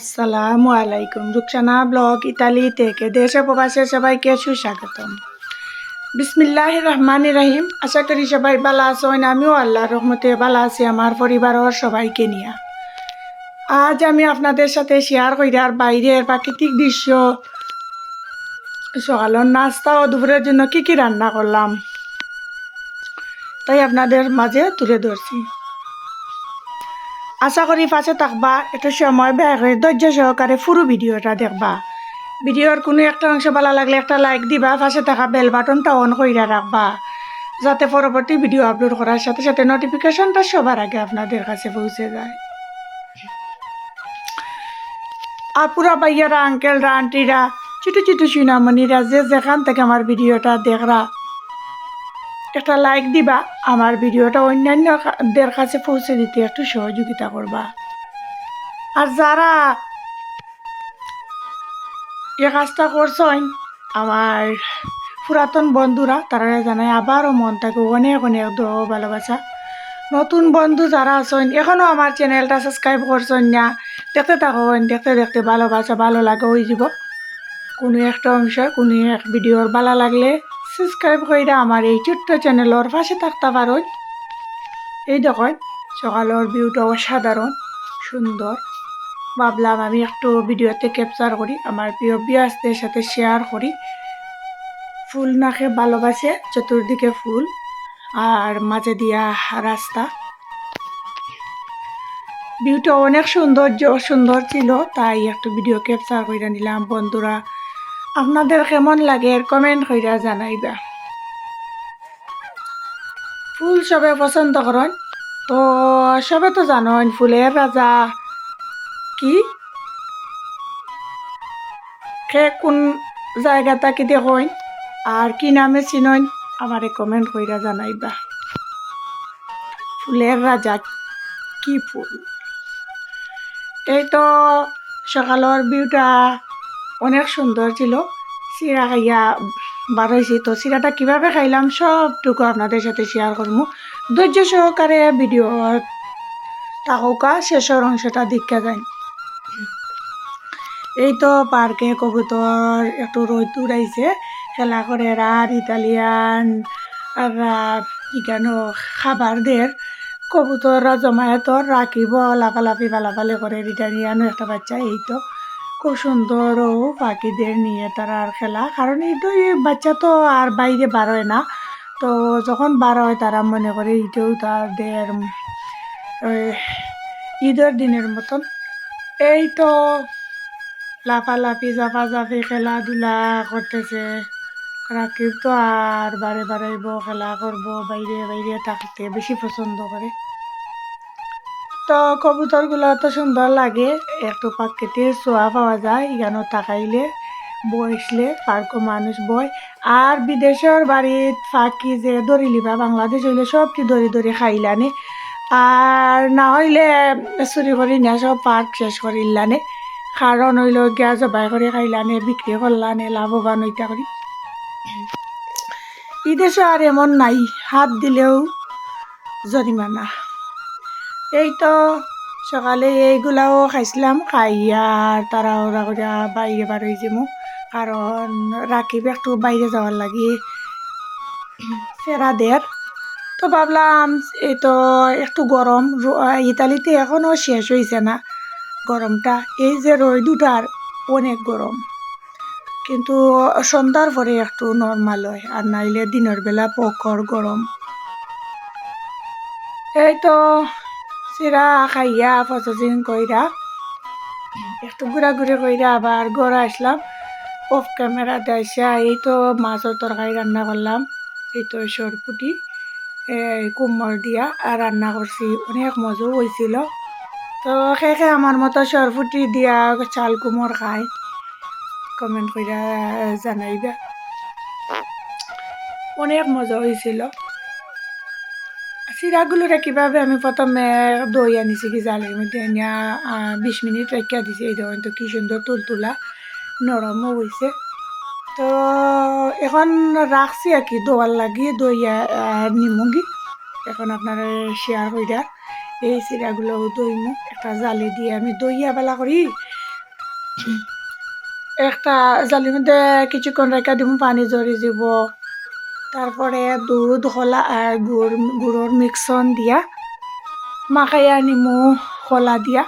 আসসালামু আলাইকুম Rukhsana blog Italy থেকে, দেশে প্রবাসে সবাইকে সুস্বাগতম। বিসমিল্লাহ রহমান রাহিম। আশা করি সবাই ভালো আছেন। আমিও আল্লাহ রহমতে ভালো আছি, আমার পরিবারের সবাইকে নিয়ে। আজ আমি আপনাদের সাথে শেয়ার করি আর বাইরের প্রাকৃতিক দৃশ্য, সকালের নাস্তা ও দুপুরের জন্য কি কি রান্না করলাম, তাই আপনাদের মাঝে তুলে ধরছি। আশা করি পাশে থাকবা। একটু সময় ব্যয় করে ধৈর্য সহকারে পুরো ভিডিওটা দেখবা। ভিডিওর কোনো একটা অংশ ভালো লাগলে একটা লাইক দিবা পাশে থাকা বেল বাটনটা অন কইরা রাখবা যাতে পরবর্তী ভিডিও আপলোড করার সাথে সাথে নোটিফিকেশনটা সবার আগে আপনাদের কাছে পৌঁছে যায়। আর পুরা ভাইয়ারা আঙ্কেলরা আন্টিরা ছোটো ছোটো সুনামণিরা যে যেখান থেকে আমার ভিডিওটা দেখরা একটা লাইক দিবা, আমার ভিডিওটা অন্যান্যদের কাছে পৌঁছে দিতে একটু সহযোগিতা করবা। আর যারা এ কাজটা করছেন, আমার পুরাতন বন্ধুরা, তারা জানায় আবারও মন থাকে অনেক অনেক দোয়া ভালোবাসা। নতুন বন্ধু যারা আছেন এখনও আমার চ্যানেলটা সাবস্ক্রাইব করছেন না, দেখতে থাকুন, দেখতে দেখতে ভালোবাসা ভালো লাগে ওই যাব। কোনো একটা অংশ, কোনো এক ভিডিওর ভালো লাগলে সাবস্ক্রাইব করে আমার এই ছোট্ট চ্যানেলের পাশে থাকতে পারেন এই দেখুন সকালের ভিউটা অসাধারণ সুন্দর ভাবলাম আমি একটু ভিডিওতে ক্যাপচার করি আমার প্রিয় বিয়াসদের সাথে শেয়ার করি ফুল নাকে ভালোবাসে, চতুর্দিকে ফুল, আর মাঝে দিয়া রাস্তা। ভিউটা অনেক সৌন্দর্য সুন্দর ছিল, তাই একটু ভিডিও ক্যাপচার করে নিলাম। বন্ধুরা আপনাদের কেমন লাগে কমেন্ট কইরা জানাইবা। ফুল সবে পছন্দ করেন। তো সবে তো জানেন ফুলের রাজা। কি? সে কোন জায়গা তাকি দেখেন আর কি নামে চিনইন? আমারে কমেন্ট কইরা জানাইবা। ফুলের রাজা কি ফুল? এই তো সকালের ভিউটা অনেক সুন্দর ছিল। চিরা খাইয়া বার হয়েছি তো চিরাটা কীভাবে খাইলাম সবটুকু আপনাদের সাথে শেয়ার করব ধৈর্য সহকারে ভিডিও তাহকা শেষের অংশটা দীক্ষা যায় এই তো পার্কে কবুতর একটু রোদ উড়াইছে খেলা করে আর ইতালিয়ান আর ইগানো খাবার দের কবুতররা জমায়েতর রাখিব লাফালাফি, ফালাফালি করে রিটানিয়ানো একটা বাচ্চা এই তো। খুব সুন্দর ও পাখিদের নিয়ে তারা আর খেলা। কারণ এই এই বাচ্চা তো আর বাইরে বার হয় না। তো যখন বার হয় তারা মনে করে এইটাও তাদের ঈদের দিনের মতন। এই তো লাফালাফি জাফাজাফি খেলাধুলা করতেছে। রাকিব তো আর বারে বাড়াইব খেলা করব, বাইরে বাইরে থাকতে বেশি পছন্দ করে। তো কবুতরগুলো তো সুন্দর লাগে। একটু পাখিতে শোয়া পাওয়া যায় এখানে তাকাইলে? বসলে পার্কও মানুষ বয়। আর বিদেশের বাড়িত ফাঁকি যে দড়ি লিবা, বাংলাদেশ হইলে সবটি দড়ি দড়ি খাইলানে। আর না হইলে চুরি করি না, সব পার্ক শেষ করিলানে কারণ হইল গিয়া জবাই করে খাইলানে, বিক্রি করলানে, লাভবান ওইটা করি। বিদেশে আর এমন নাই, হাত দিলেও জরিমানা। এই তো সকালে এইগুলাও খাইছিলাম, খাইয়া তারা ওরা করে বাইরে বার হয়ে যাব কারণ রাকিব একটু বাইরে যাওয়ার লাগি ফেরাদের। তো ভাবলাম এই তো একটু গরম ইতালিতে এখনও শেষ হয়েছে না। গরমটা এই যে রই দুটার অনেক গরম। কিন্তু সন্ধ্যার পরে একটু নর্মাল হয়, আর নাইলে দিনের বেলা প্রখর গরম। এই তো চিরা খাইয়া প্রসেসিং কইরা। একটু ঘোরাঘুরি কইরা আবার ঘরে আসলাম। অফ ক্যামেরা দেয়সা এই তো মাছের তরকারি রান্না করলাম। এই তো সরপুটি কুমড় দিয়া আর রান্না করছি। অনেক মজা হয়েছিল তো খে আমার মতো সরপুটি দিয়া চাল কুমড় খায় কমেন্ট কইরা জানাইবা। অনেক মজা হয়েছিল চিরাগুলোরে কীভাবে আমি প্রথমে দই আনিছি, কি জালের মধ্যে আনিয়া বিশ মিনিট রেখা দিছি, এই ধরনের তো কি সুন্দর তুলতুলা নরমও হয়েছে তো, এখন রাখছি আর কি দোয়ার লাগি দই নিমুগি। এখন আপনারা শেয়ার কইরা এই চিরাগুলো দইমু একটা জালি দিয়ে আমি দইয়া বেলা করি একটা জালির মধ্যে কিছুক্ষণ রেখে দিব পানি জড়ি দিব তারপরে দুধ, হলা আর গুড় গুড়র মিক্সন দিয়া। মাখাইয়া নিমু খোলা দিয়া।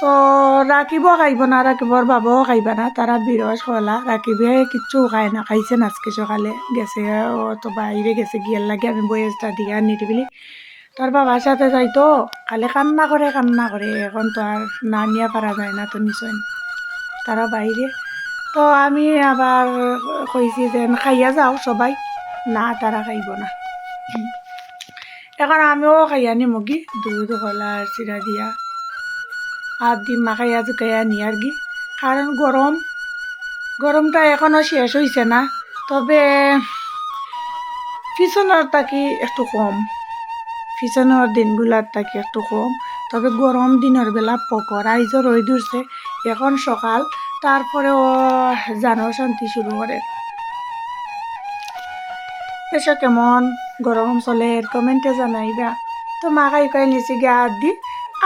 তো রাখিব খাইব না রাখিবর বাবাও খাইবা না। তারা বিরস হলা রাখিবে কিচ্ছু খায় না, খাইছে আজকে সকালে। গেছে তো বাইরে গেছে গিয়ার লাগে আমি বয়েসটা দিয়ে নিরিবিলি তার বাবার সাথে যাইতো খালি কান্না করে কান্না করে এখন তো আর না নিয়ে পারা যায় না, তো নিশ্চয়। তারা বাইরে তো আমি আবার কইছি যে, খাইয়া যাও সবাই। না, তারা খাইব না। এখন আমিও খাইয়া নিমগি দুধ কলা চিরা দিয়া। হাত দি মাখাইয়া জুকাইয়া নি আর কি? কারণ গরম গরমটা এখনও শেষ হয়েছে না। তবে পিছনের তাকি একটু কম। পিছনের দিনগুলার তাকি একটু কম। তবে গরম দিনের বেলা পকর আইজও রই ধরছে এখন সকাল তারপরেও জানো, শান্তি শুরু করে। এসে কেমন? গরম চলে, কমেন্টে জানাইবা। তো মা খাই খাই নিচে গিয়ে হাত দি,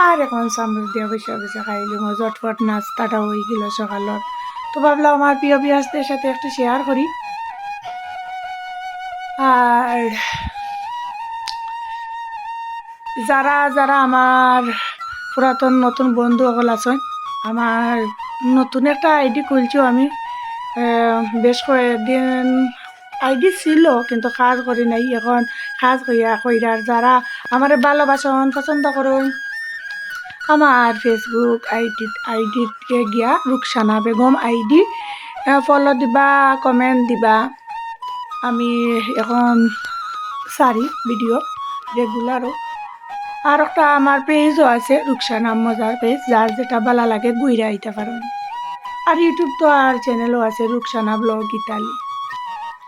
আর এখন চামচ দিয়ে বসে বসে খাইলি। মই জটফট নাস্তাটা হয়ে গেল সকালত। তো ভাবলাম আমার প্রিয় বিয়াসদের সাথে একটু শেয়ার করি। আর যারা যারা আমার পুরাতন নতুন বন্ধু সকল আছেন, আমার নতুন একটা আইডি খুলছি আমি। বেশ কয়েকদিন আইডি ছিল, কিন্তু কাজ করি নাই। এখন কাজ কইয়া কইরার যারা আমার ভালোবাসন পছন্দ করুন। আমার ফেসবুক আইডি আইডিতে গিয়া রুকসানা বেগম আইডি ফলো দিবা কমেন্ট দিবা। আমি এখন সারি ভিডিও রেগুলারও আর একটা আমার পেজও আছে, রুকসানা মজার পেজ, যার যেটা ভালো লাগে ঘুরে আইতে পারেন। আর ইউটিউব তো আর চ্যানেলও আছে, রুকসানা ব্লগ ইতালি।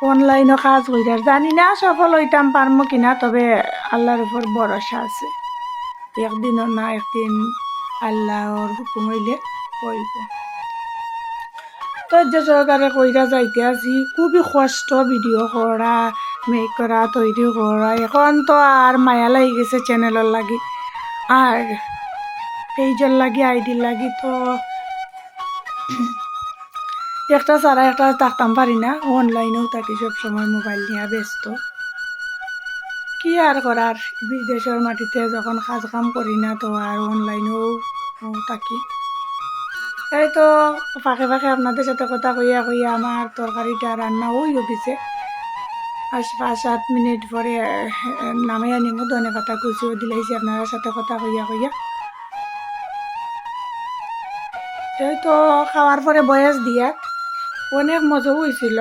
অনলাইনও কাজ কইরার, জানি না সফল হইতাম পারমো কিনা, তবে আল্লাহর উপর ভরসা আছে। একদিনও না একদিন আল্লাহর হুকুম হইলে হইব। ধৈর্য সহকারে কইরা যাইতে আছি খুবই কষ্ট ভিডিও করা মেক করা তৈরি করা। এখন তো আর মায়া লাগি গেছে চ্যানেলের লাগি। আর পেজের লাগি আইডির লাগি তো একটা ছাড়া একটা থাকতাম পারি না। অনলাইনেও থাকি সবসময় মোবাইল নিয়ে ব্যস্ত। কি আর করার? বিদেশের মাটিতে যখন কাজ কাম করি না তো আর অনলাইনেও থাকি। এই তো ফাঁকে ফাঁকে আপনাদের সাথে কথা কইয়া কইয়া আমার তরকারিটা রান্না ওই গেছে আজ পাঁচ সাত মিনিট পরে নামাইয়া নিব ধনে পাতা কুচিও দিলাইছি আপনার সাথে কথা কইয়া কইয়া। এই তো খাওয়ার পরে বয়স দিয়া, অনেক মজা হয়েছিল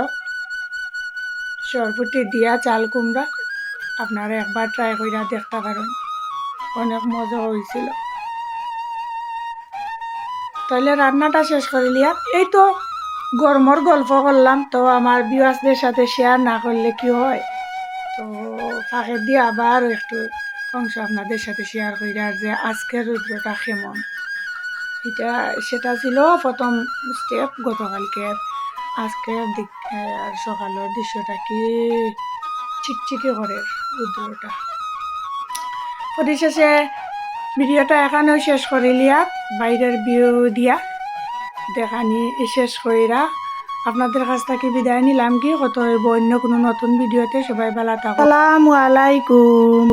সরপুটি দিয়া চাল কুমড়া, আপনারা একবার ট্রাই কইরা দেখতে পারেন। অনেক মজা হয়েছিল তাহলে রান্নাটা শেষ করে লিয়া এই তো গরমর গল্প করলাম, তো আমার বিওয়াসদের সাথে শেয়ার না করলে কি হয়? তো ফাঁকে দিয়ে আবার একটু অংশ আপনাদের সাথে শেয়ার করি আর যে আজকের রুদ্রটা কেমন? এটা, সেটা ছিল প্রথম স্টেপ গতকালকে আজকের দিক আর সকালের দৃশ্যটা কি চিকচিকি করে রুদ্রটা। পরিশেষে ভিডিওটা এখানেও শেষ করে লিয়া বাইরের ভিউ দিয়া। দেখানি শেষ কইরা আপনাদের কাছ থেকে বিদায় নিলাম কি? কত হইব অন্য কোনো নতুন ভিডিওতে? সবাই ভালো থাকো। আসসালামু আলাইকুম।